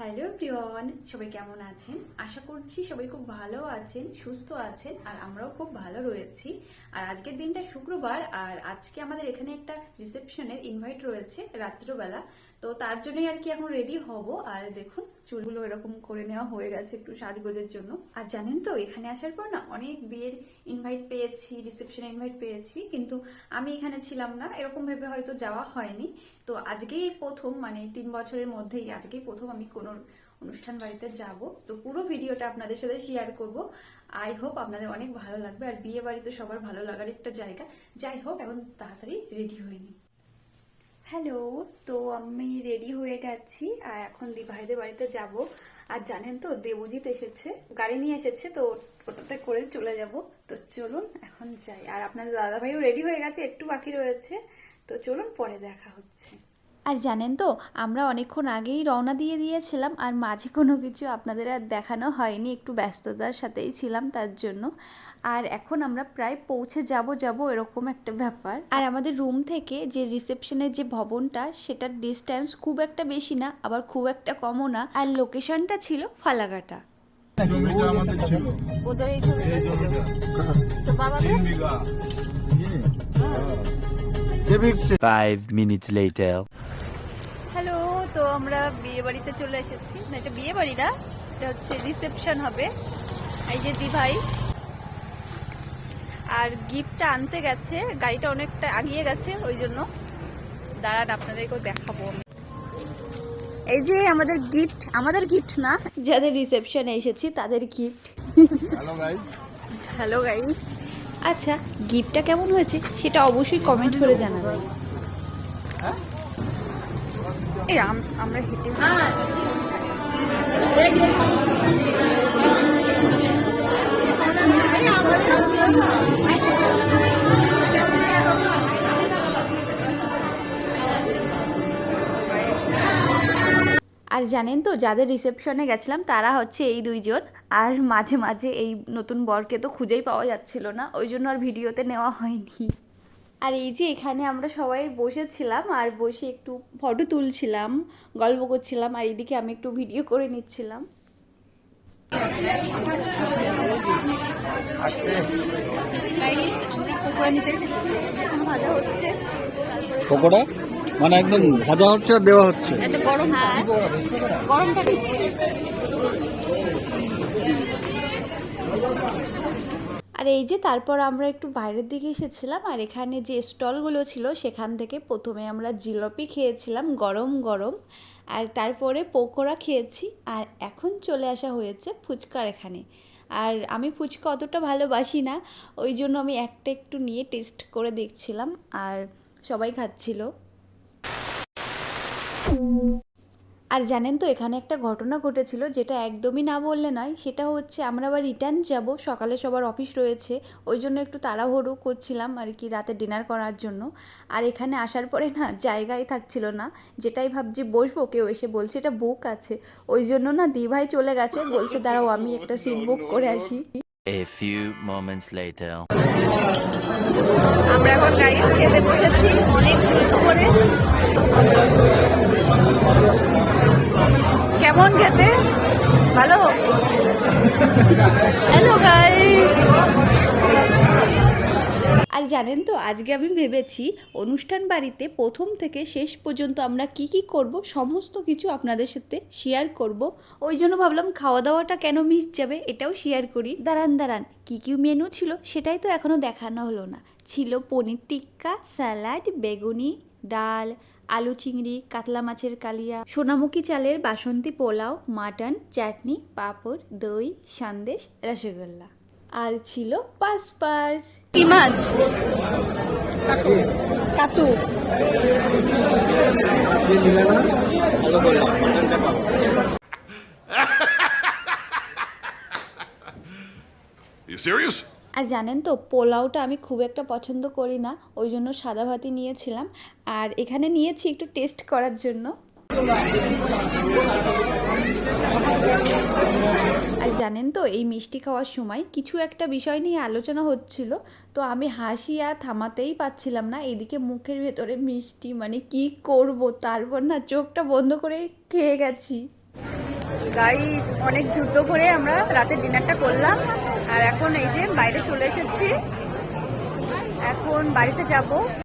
Hello প্রিয়ন, সবাই কেমন আছেন? আশা করছি সবাই খুব ভালো আছেন, সুস্থ আছেন, আর আমরাও খুব ভালো রয়েছি। আর আজকের দিনটা শুক্রবার, আর আজকে আমাদের এখানে একটা রিসেপশনের ইনভাইট রয়েছে রাত্রিবেলা। তো তার জন্যই আর কি এখন রেডি হব। আর দেখুন, চুলগুলো এরকম করে নেওয়া হয়ে গেছে একটু সাজগোজের জন্য। আর জানেন তো, এখানে আসার পর না অনেক বিয়ের ইনভাইট পেয়েছি রিসেপশনে ইনভাইট পেয়েছি। কিন্তু আমি এখানে ছিলাম না, এরকম ভেবে হয়তো যাওয়া হয়নি। তো আজকেই প্রথম মানে তিন বছরের মধ্যেই আজকেই প্রথম আমি কোনো অনুষ্ঠান বাড়িতে যাব। তো পুরো ভিডিওটা আপনাদের সাথে শেয়ার করব। আই হোপ আপনাদের অনেক ভালো লাগবে। আর বিয়ে বাড়িতে সবার ভালো লাগার একটা জায়গা। যাই হোক, এখন তাড়াতাড়ি রেডি হয়নি হ্যালো তো আমি রেডি হয়ে গেছি। আর এখন দিভাইদের বাড়িতে যাব। আর জানেন তো, দেবজিৎ এসেছে। গাড়ি নিয়ে এসেছে, তো ওটাতে করে চলে যাব। তো চলুন, এখন যাই। আর আপনাদের দাদা ভাইও রেডি হয়ে গেছে, একটু বাকি রয়েছে। তো চলুন পরে দেখা হচ্ছে। আর জানেন তো আমরা অনেকক্ষণ আগেই রওনা দিয়ে দিয়েছিলাম আর মাঝে কোনো কিছু আপনাদের আর দেখানো হয়নি একটু ব্যস্ততার সাথেই ছিলাম তার জন্য। আর এখন আমরা প্রায় পৌঁছে যাব যাব এরকম একটা ব্যাপার। আর আমাদের রুম থেকে যে রিসেপশনের যে ভবনটা সেটার ডিস্ট্যান্স খুব একটা বেশি না আবার খুব একটা কমও না। আর লোকেশনটা ছিল ফালাকাটা। ওদের 5 minutes later. হ্যালো তো আমরা বিয়ে বাড়িতে চলে এসেছি। না এটা বিয়ে বাড়ি না এটা হচ্ছে রিসেপশন হবে। এই যে দি ভাই আর গিফটটা আনতে গেছে গাড়িটা অনেকটা আগিয়ে গেছে ওই জন্য দাঁড়ান আপনাদেরকেও দেখাবো এই যে আমাদের গিফট আমাদের গিফট না যাদের রিসেপশনে এসেছি তাদের gift hello guys hello guys আচ্ছা গিফটটা কেমন হয়েছে সেটা অবশ্যই কমেন্ট করে জানাবেন এই আমরা হেঁটে আর জানেন তো যাদের রিসেপশনে গেছিলাম তারা হচ্ছে এই দুইজন। আর মাঝে মাঝে এই নতুন বরকে তো খুঁজেই পাওয়া যাচ্ছিল না ওই জন্য আর ভিডিওতে নেওয়া হয়নি। আর এই যে এখানে আমরা সবাই বসেছিলাম আর বসে একটু ফটো তুলছিলাম গল্প করছিলাম আর এইদিকে আমি একটু ভিডিও করে নিচ্ছিলাম। পকোড়া মানে একদম ভাজা হচ্ছে আর দেওয়া হচ্ছে। গরম হ্যাঁ আর এই যে তারপর আমরা একটু বাইরের দিকে এসেছিলাম আর এখানে যে স্টলগুলো ছিল সেখান থেকে প্রথমে আমরা জিলাপি খেয়েছিলাম গরম গরম। আর তারপরে পকোড়া খেয়েছি আর এখন চলে আসা হয়েছে ফুচকার এখানে। আর আমি ফুচকা অতটা ভালোবাসি না ওই জন্য আমি একটা একটু নিয়ে টেস্ট করে দেখছিলাম আর সবাই খাচ্ছিল। আর জানেন তো এখানে একটা ঘটনা ঘটেছিল যেটা একদমই না বললে নয়। সেটা হচ্ছে আমরা আবার রিটার্ন যাব সকালে সবার অফিস রয়েছে। ওই জন্য একটু তাড়াহুড়ো করছিলাম আর কি রাতে ডিনার করার জন্য। আর এখানে আসার পরে না জায়গায় থাকছিল না। যেটাই ভাবছি বসবো কেউ এসে বলছে এটা বুক আছে। ওই জন্য না দিভাই চলে গেছে বলছে দাঁড়াও আমি একটা সিট বুক করে আসি। A few moments later. আমরা এখন গাড়ি খেতে বসেছি অনেক দ্রুত করে। কেমন খেতে ভালো? হ্যালো গাইস আর জানেন তো, আজকে আমি ভেবেছি অনুষ্ঠান বাড়িতে প্রথম থেকে শেষ পর্যন্ত আমরা কি কি করব, সমস্ত কিছু আপনাদের সাথে শেয়ার করব। ওই জন্য ভাবলাম খাওয়া দাওয়াটা কেন মিস যাবে, এটাও শেয়ার করি। দাঁড়ান দাঁড়ান, কি কি মেনু ছিল সেটাই তো এখনও দেখানো হলো না। ছিল পনির টিক্কা স্যালাড বেগুনি, ডাল আলু চিংড়ি কাতলা মাছের কালিয়া সোনামুখী চালের বাসন্তী পোলাও মাটন চাটনি পাঁপড় দই সন্দেশ রসগোল্লা। আর ছিল পাস পাস কি মাছ? কাতু। You serious? আর জানেন তো, পোলাওটা আমি খুব একটা পছন্দ করি না, ওই জন্য সাদা ভাতই নিয়েছিলাম। আর এখানে নিয়েছি একটু টেস্ট করার জন্য। আর জানেন তো, এই মিষ্টি খাওয়ার সময় কিছু একটা বিষয় নিয়ে আলোচনা হচ্ছিল, তো আমি হাসি আর থামাতেই পাচ্ছিলাম না, এদিকে মুখের ভেতরে মিষ্টি মানে কি করব, তারপর না চোখটা বন্ধ করে খেয়ে গেছি। গাইস অনেক যুদ্ধ করে আমরা রাতের ডিনারটা করলাম। আর এখন এই যে বাইরে চলে এসেছি। এখন বাড়িতে যাব।